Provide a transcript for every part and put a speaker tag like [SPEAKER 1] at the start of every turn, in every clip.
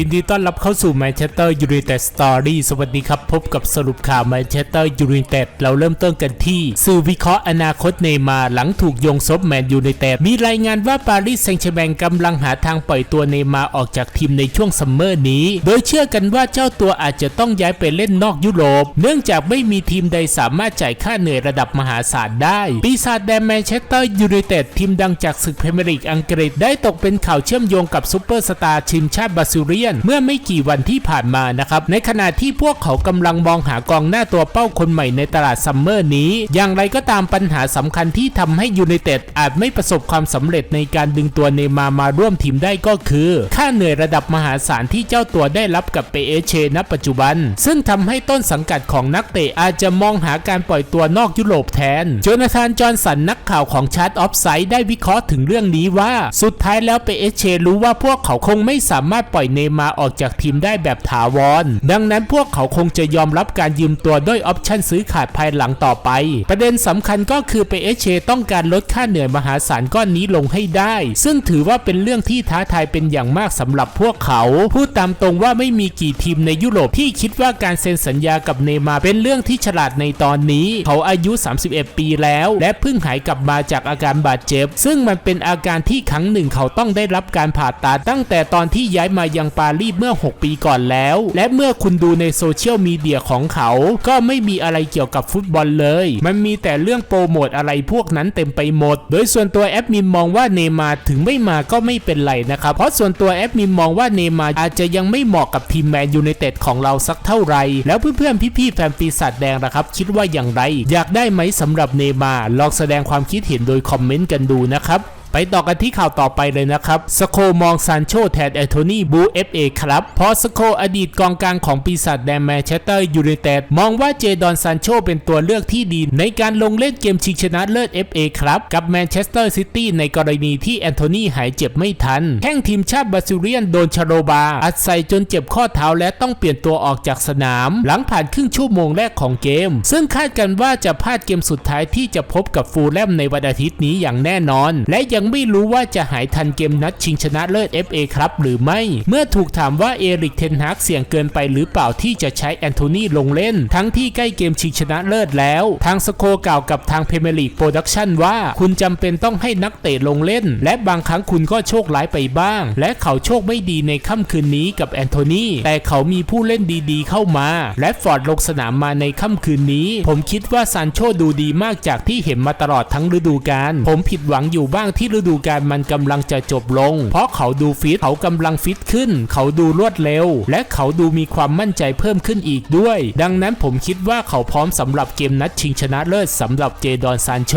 [SPEAKER 1] ยินดีต้อนรับเข้าสู่แมนเชสเตอร์ยูไนเต็ดสตอรี่สวัสดีครับ พบกับสรุปข่าวแมนเชสเตอร์ยูไนเต็ดเราเริ่มต้นกันที่ สื่อวิเคราะห์อนาคตเนย์มาหลังถูกโยงซบแมนยูไนเต็ดมีรายงานว่าปารีสแซงต์แชร์แมงกำลังหาทางปล่อยตัวเนย์มาออกจากทีมในช่วงซัมเมอร์นี้ โดยเชื่อกันว่าเจ้าตัวอาจจะต้องย้ายไปเล่นนอกยุโรป เนื่องจากไม่มีทีมใดสามารถจ่ายค่าเหนื่อยระดับมหาศาลได้ ปีศาจแดงแมนเชสเตอร์ยูไนเต็ดทีมดังจากศึกพรีเมียร์ลีกอังกฤษได้ตกเป็นข่าวเชื่อมโยงกับซูเปอร์สตาร์ทีมชาติบราซิเลียน เมื่อไม่กี่วันที่ผ่านมานะครับ ในขณะที่พวกเขากำลังมองหากองหน้าตัวเป้าคนใหม่ในตลาดซัมเมอร์นี้ อย่างไรก็ตามปัญหาสำคัญที่ทำให้ยูไนเต็ดอาจไม่ประสบความสำเร็จในการดึงตัวเนมาร์มาร่วมทีมได้ก็คือ ค่าเหนื่อยระดับมหาศาลที่เจ้าตัวได้รับกับเปเอเชณปัจจุบัน ซึ่งทำให้ต้นสังกัดของนักเตะอาจจะมองหาการปล่อยตัวนอกยุโรปแทนโจนาธานจอห์นสันนักข่าวของชาร์ตออฟไซด์ได้วิเคราะห์ถึงเรื่องนี้ว่า สุดท้ายแล้วเปเอเชรู้ว่าพวกเขาคงไม่สามารถปล่อยเนย์มาออกจากทีมได้แบบถาวร ดังนั้นพวกเขาคงจะยอมรับการยืมตัวด้วยออปชั่นซื้อขาดภายหลังต่อไป ประเด็นสำคัญก็คือเปเอเชต้องการลดค่าเหนื่อยมหาศาลก้อนนี้ลงให้ได้ ซึ่งถือว่าเป็นเรื่องที่ท้าทายเป็นอย่างมากสำหรับพวกเขาพูดตามตรงว่าไม่มีกี่ทีมในยุโรปที่คิดว่าการเซ็นสัญญากับเนมาเป็นเรื่องที่ฉลาดในตอนนี้ เขาอายุ 31 ปีแล้ว และเพิ่งหายกลับมาจากอาการบาดเจ็บ ซึ่งมันเป็นอาการที่ครั้งหนึ่งเขาต้องได้รับการผ่าตัดตั้งแต่ตอนที่ย้ายมายังปารีสเมื่อ 6 ปีก่อนแล้ว และเมื่อคุณดูในโซเชียลมีเดียของเขา ก็ไม่มีอะไรเกี่ยวกับฟุตบอลเลย มันมีแต่เรื่องโปรโมทอะไรพวกนั้นเต็มไปหมด โดยส่วนตัวแอดมินมองว่าเนมาถึงไม่มาก็ไม่เป็นไรนะครับ เพราะส่วนตัวแอดมินมองว่าเนมาอาจจะยังไม่เหมาะกับทีมแมนยูไนเต็ดของเราสักเท่าไหร่แล้วเพื่อนๆพี่ๆแฟนปีศาจแดงนะครับ คิดว่าอย่างไร อยากได้ไหมสำหรับเนมาลองแสดงความคิดเห็นโดยคอมเมนต์กันดูนะครับ ไปต่อกันที่ข่าวต่อไปเลยนะครับสโคมองซานโชแทนแอนโทนีบูเอฟเอครับ เพราะสโคอดีตกองกลางของปีศาจแดงแมนเชสเตอร์ยูไนเต็ดมองว่าเจดอนซานโชเป็นตัวเลือกที่ดี ในการลงเล่นเกมชิงชนะเลิศ FA ครับกับแมนเชสเตอร์ซิตี้ในกรณีที่แอนโทนีหายเจ็บไม่ทัน แข้งทีมชาติบราซิเลียนโดนชโรบา อัดใส่จนเจ็บข้อเท้าและต้องเปลี่ยนตัวออกจากสนาม หลังผ่านครึ่งชั่วโมงแรกของเกม ซึ่งคาดกันว่าจะพลาดเกมสุดท้ายที่จะพบกับฟูลแลมในวันอาทิตย์นี้อย่างแน่นอน และยังังไม่รู้ว่าจะหายทันเกมนัดชิงชนะเลิศ FA ครับหรือไม่ เมื่อถูกถามว่าเอริกเทนฮากเสี่ยงเกินไปหรือเปล่าที่จะใช้แอนโทนีลงเล่น ทั้งที่ใกล้เกมชิงชนะเลิศแล้ว ทางสโคกล่าวกับทางเพเมลีกโปรดักชันว่า คุณจำเป็นต้องให้นักเตะลงเล่น และบางครั้งคุณก็โชคร้ายไปบ้าง และเขาโชคไม่ดีในค่ำคืนนี้กับแอนโทนีแต่เขามีผู้เล่นดีๆ เข้ามา และฟอร์ดลงสนามมาในค่ำคืนนี้ ผมคิดว่าซานโชดูดีมากจากที่เห็นมาตลอดทั้งฤดูกาลผมผิดหวังอยู่บ้างที่ฤดูกาลมันกำลังจะจบลง เพราะเขาดูฟิตเขากำลังฟิตขึ้น เขาดูรวดเร็ว และเขาดูมีความมั่นใจเพิ่มขึ้นอีกด้วย ดังนั้นผมคิดว่าเขาพร้อมสำหรับเกมนัดชิงชนะเลิศสำหรับเจดอนซานโช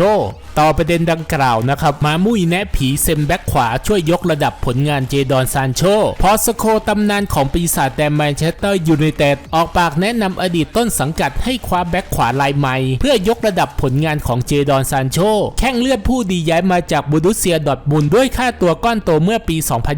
[SPEAKER 1] ต่อประเด็นดังกล่าวนะครับมามุยแนะผีเซมแบ็กขวาช่วยยกระดับผลงานเจดอนซานโชพอสโคตำนานของปีศาจแดนแมนเชสเตอร์ยูไนเต็ดออกปากแนะนำอดีตต้นสังกัดให้คว้าแบ็กขวาลายใหม่ เพื่อยกระดับผลงานของเจดอนซานโชแข้งเลือดผู้ดีย้ายมาจากบูดุเซียดอร์ทมุนด์ด้วยค่าตัวก้อนโตเมื่อปี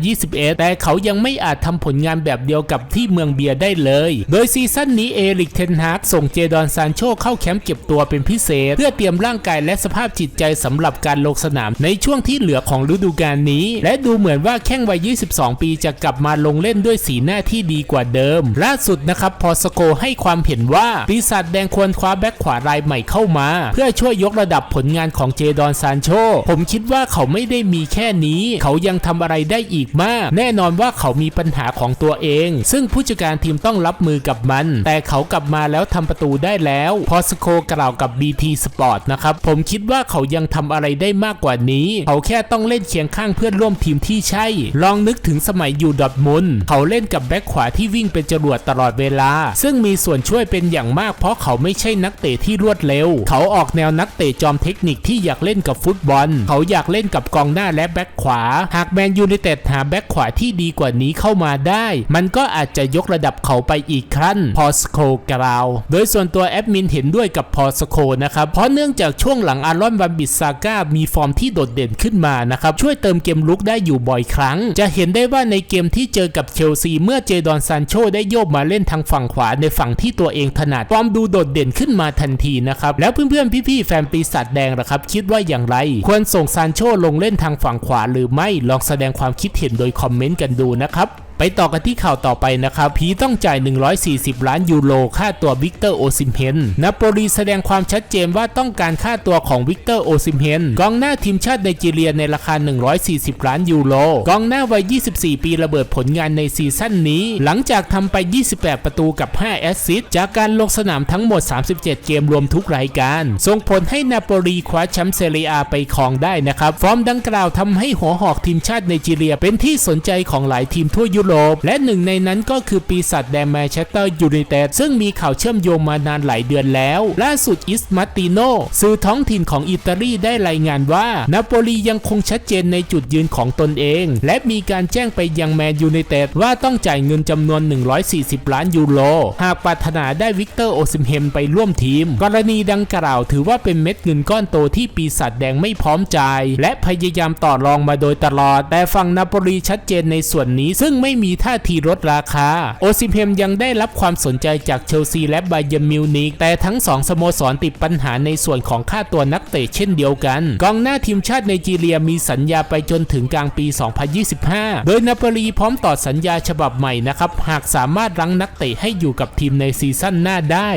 [SPEAKER 1] 2021 แต่เขายังไม่อาจทำผลงานแบบเดียวกับที่เมืองเบียร์ได้เลย โดยซีซั่นนี้เอริกเทนฮากส่งเจดอนซานโชเข้าแคมป์เก็บตัวเป็นพิเศษ เพื่อเตรียมร่างกายและสภาพจิตใจสำหรับการลงสนามในช่วงที่เหลือของฤดูกาลนี้ และดูเหมือนว่าแข้งวัย 22 ปีจะกลับมาลงเล่นด้วยสีหน้าที่ดีกว่าเดิม ล่าสุดนะครับพอสโกให้ความเห็นว่าปีศาจแดงควรคว้าแบ็คขวารายใหม่เข้ามา เพื่อช่วยยกระดับผลงานของเจดอนซานโชผมคิดว่าเขาไม่ได้มีแค่นี้ เขายังทำอะไรได้อีกมาก แน่นอนว่าเขามีปัญหาของตัวเอง ซึ่งผู้จัดการทีมต้องรับมือกับมัน แต่เขากลับมาแล้วทำประตูได้แล้วพอสโคกล่าวกับ BT Sport นะครับผมคิดว่าเขายังทำอะไรได้มากกว่านี้ เขาแค่ต้องเล่นเคียงข้างเพื่อนร่วมทีมที่ใช่ ลองนึกถึงสมัยอยู่ดอทมุนเขาเล่นกับแบ็คขวาที่วิ่งเป็นจรวดตลอดเวลา ซึ่งมีส่วนช่วยเป็นอย่างมาก เพราะเขาไม่ใช่นักเตะที่รวดเร็ว เขาออกแนวนักเตะจอมเทคนิคที่อยากเล่นกับฟุตบอล เขาอยากเล่นกับกองหน้าและแบ็คขวา หากแมนยูไนเต็ดหาแบ็คขวาที่ดีกว่านี้เข้ามาได้ มันก็อาจจะยกระดับเขาไปอีกขั้นพอสโคกล่าว โดยส่วนตัวแอดมินเห็นด้วยกับพอสโคนะครับ เพราะเนื่องจากช่วงหลังอารอนวันบิสซาก้ามีฟอร์มที่โดดเด่นขึ้นมานะครับ ช่วยเติมเกมลุกได้อยู่บ่อยครั้ง จะเห็นได้ว่าในเกมที่เจอกับเชลซีเมื่อเจดอนซานโชได้โยกมาเล่นทางฝั่งขวาในฝั่งที่ตัวเองถนัดฟอร์มดูโดดเด่นขึ้นมาทันทีนะครับแล้วเพื่อนๆพี่ๆแฟนปีศาจแดงล่ะครับ คิดว่าอย่างไร ควรส่งซานโชลงงเล่นทางฝั่งขวาหรือไม่ลองแสดงความคิดเห็นโดยคอมเมนต์กันดูนะครับ ต่อกันที่ข่าวต่อไปนะครับพีต้องจ่าย 140 ล้านยูโรค่าตัววิกเตอร์โอซิมเฮนนาโปลีแสดงความชัดเจนว่าต้องการค่าตัวของวิกเตอร์โอซิมเฮนกองหน้าทีมชาติไนจีเรียในราคา 140 ล้านยูโรกองหน้าวัย 24 ปีระเบิดผลงานในซีซั่นนี้ หลังจากทำไป 28 ประตูกับ 5 แอสซิสต์จากการลงสนามทั้งหมด 37 เกมรวมทุกรายการ ส่งผลให้นาโปลีคว้าแชมป์เซเรียไปครองได้นะครับ ฟอร์มดังกล่าวทำให้หัวหอกทีมชาติไนจีเรียเป็นที่สนใจของหลายทีมทั่วยุโรป และหนึ่งในนั้นก็คือปีศาจแดงแมนเชสเตอร์ยูไนเต็ดซึ่งมีข่าวเชื่อมโยงมานานหลายเดือนแล้ว ล่าสุดอิสมาติโนสื่อท้องถิ่นของอิตาลีได้รายงานว่านาโปลียังคงชัดเจนในจุดยืนของตนเอง และมีการแจ้งไปยังแมนยูไนเต็ดว่าต้องจ่ายเงินจำนวน 140 ล้านยูโรหากปรารถนาได้วิกเตอร์โอซิมเฮมไปร่วมทีม กรณีดังกล่าวถือว่าเป็นเม็ดเงินก้อนโตที่ปีศาจแดงไม่พร้อมจ่ายและพยายามต่อรองมาโดยตลอด แต่ฝั่งนาโปลีชัดเจนในส่วนนี้ซึ่งไม่มีท่าทีลดราคา โอซิมเพมยังได้รับความสนใจจากเชลซีและบาเยมิวนิกแต่ทั้งสองสโมสรติดปัญหาในส่วนของค่าตัวนักเตะเช่นเดียวกัน กองหน้าทีมชาติไนจีเรียมีสัญญาไปจนถึงกลางปี 2025 โดยนาโปลีพร้อมต่อสัญญาฉบับใหม่นะครับ หากสามารถรั้งนักเตะให้อยู่กับทีมในซีซั่นหน้าได้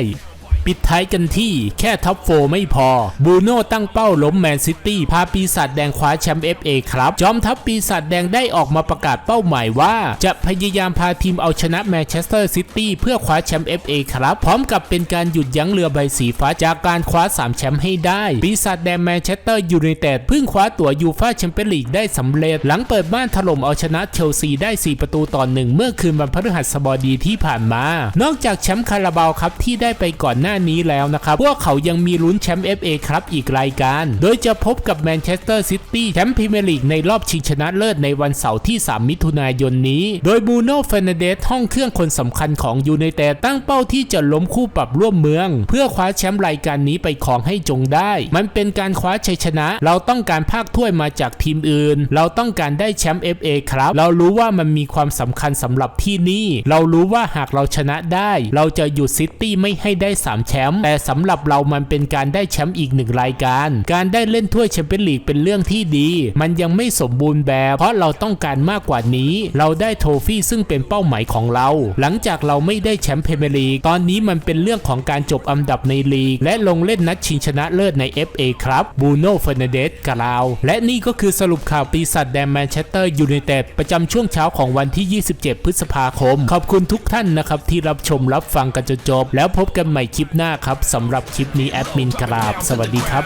[SPEAKER 1] ปิดท้ายกันที่แค่ท็อปโฟไม่พอ บูโน่ตั้งเป้าล้มแมนซิตี้พาปีศาจแดงคว้าแชมป์ FA ครับ จอมทัพปีศาจแดงได้ออกมาประกาศเป้าหมายว่า จะพยายามพาทีมเอาชนะแมนเชสเตอร์ซิตี้เพื่อคว้าแชมป์ FA ครับ พร้อมกับเป็นการหยุดยั้งเรือใบสีฟ้าจากการคว้า 3 แชมป์ให้ได้ ปีศาจแดงแมนเชสเตอร์ยูไนเต็ดเพิ่งคว้าตั๋วยูฟ่าแชมเปี้ยนลีกได้สำเร็จ หลังเปิดบ้านถล่มเอาชนะเชลซีได้ 4 ประตูต่อหนึ่งเมื่อคืนวันพฤหัสบดีที่ผ่านมา นอกจากแชมป์คาราบาวครับที่ได้ไปก่อนหน้านี้แล้วนะครับ พวกเขายังมีลุ้นแชมป์ FA ครับอีกรายการ โดยจะพบกับแมนเชสเตอร์ซิตี้แชมป์พรีเมียร์ลีกในรอบชิงชนะเลิศในวันเสาร์ที่ 3 มิถุนายนนี้ โดยบูโน่เฟนเดสห้องเครื่องคนสำคัญของยูไนเต็ดตั้งเป้าที่จะล้มคู่ปรับร่วมเมือง เพื่อคว้าแชมป์รายการนี้ไปครองให้จงได้ มันเป็นการคว้าชัยชนะ เราต้องการภาคถ้วยมาจากทีมอื่น เราต้องการได้แชมป์ FA ครับ เรารู้ว่ามันมีความสำคัญสำหรับที่นี่ เรารู้ว่าหากเราชนะได้ เราจะหยุดซิตี้ไม่ให้ได้3แชมป์แต่สำหรับเรามันเป็นการได้แชมป์อีกหนึ่งรายการ การได้เล่นถ้วยแชมเปี้ยนลีกเป็นเรื่องที่ดี มันยังไม่สมบูรณ์แบบ เพราะเราต้องการมากกว่านี้ เราได้โทฟี่ซึ่งเป็นเป้าหมายของเรา หลังจากเราไม่ได้แชมป์พรีเมียร์ลีกตอนนี้มันเป็นเรื่องของการจบอันดับในลีก และลงเล่นนัดชิงชนะเลิศใน FA ครับบูโน่เฟอร์นเดสกล่าว และนี่ก็คือสรุปข่าวปีศาจแดงแมนเชสเตอร์ยูไนเต็ดประจำช่วงเช้าของวันที่ 27 พฤษภาคม ขอบคุณทุกท่านนะครับที่รับชมรับฟังกันจนจบ แล้วพบกันใหม่คลิปปหน้าครับสำหรับคลิปนี้แอดมินกราบ สวัสดีครับ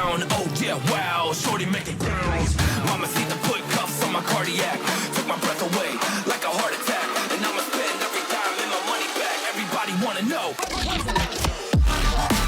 [SPEAKER 2] cardiac.